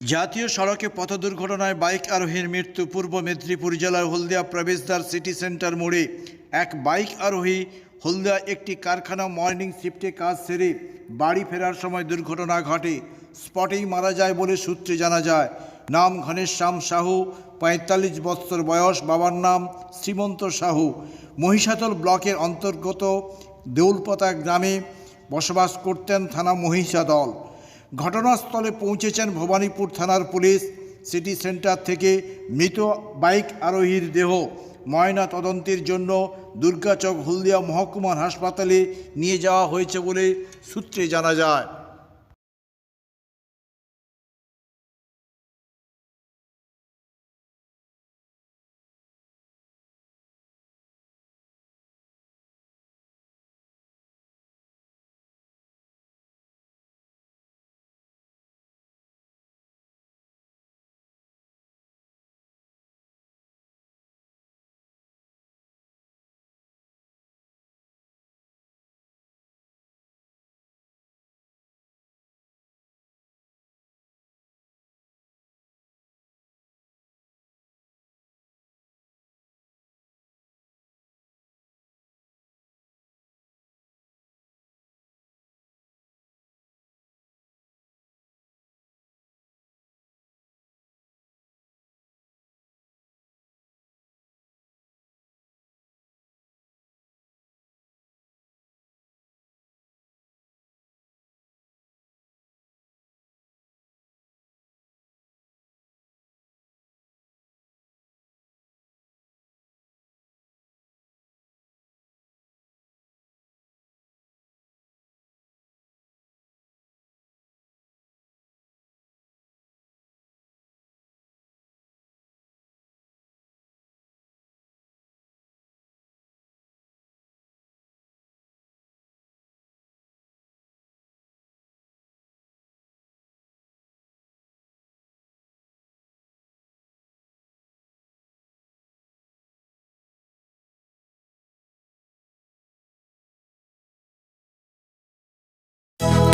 জাতীয় সড়কে পথ দুর্ঘটনায় বাইক আরোহীর মৃত্যু পূর্ব মেদিনীপুর জেলার হলদিয়া প্রবেশদ্বার সিটি সেন্টার মোড়ে। এক বাইক আরোহী হলদিয়া একটি কারখানা মর্নিং শিফটে কাজ সেরে বাড়ি ফেরার সময় দুর্ঘটনা ঘটে। স্পটেই মারা যায় বলে সূত্রে জানা যায়। নাম ঘনেশ্যাম সাহু, পঁয়তাল্লিশ বৎসর বয়স, বাবার নাম শ্রীমন্ত সাহু। মহিষাতল ব্লকের অন্তর্গত দেউলপতা গ্রামে বসবাস করতেন থানা মহিষাদল। ঘটনাস্থলে পৌঁছেছেন ভবানীপুর থানার পুলিশ। সিটি সেন্টার থেকে মৃত বাইক আরোহীর দেহ। ময়না তদন্তের জন্য দুর্গাচক হলদিয়া মহকুমার হাসপাতালে নিয়ে যাওয়া হয়েছে বলে সূত্রে জানা যায়।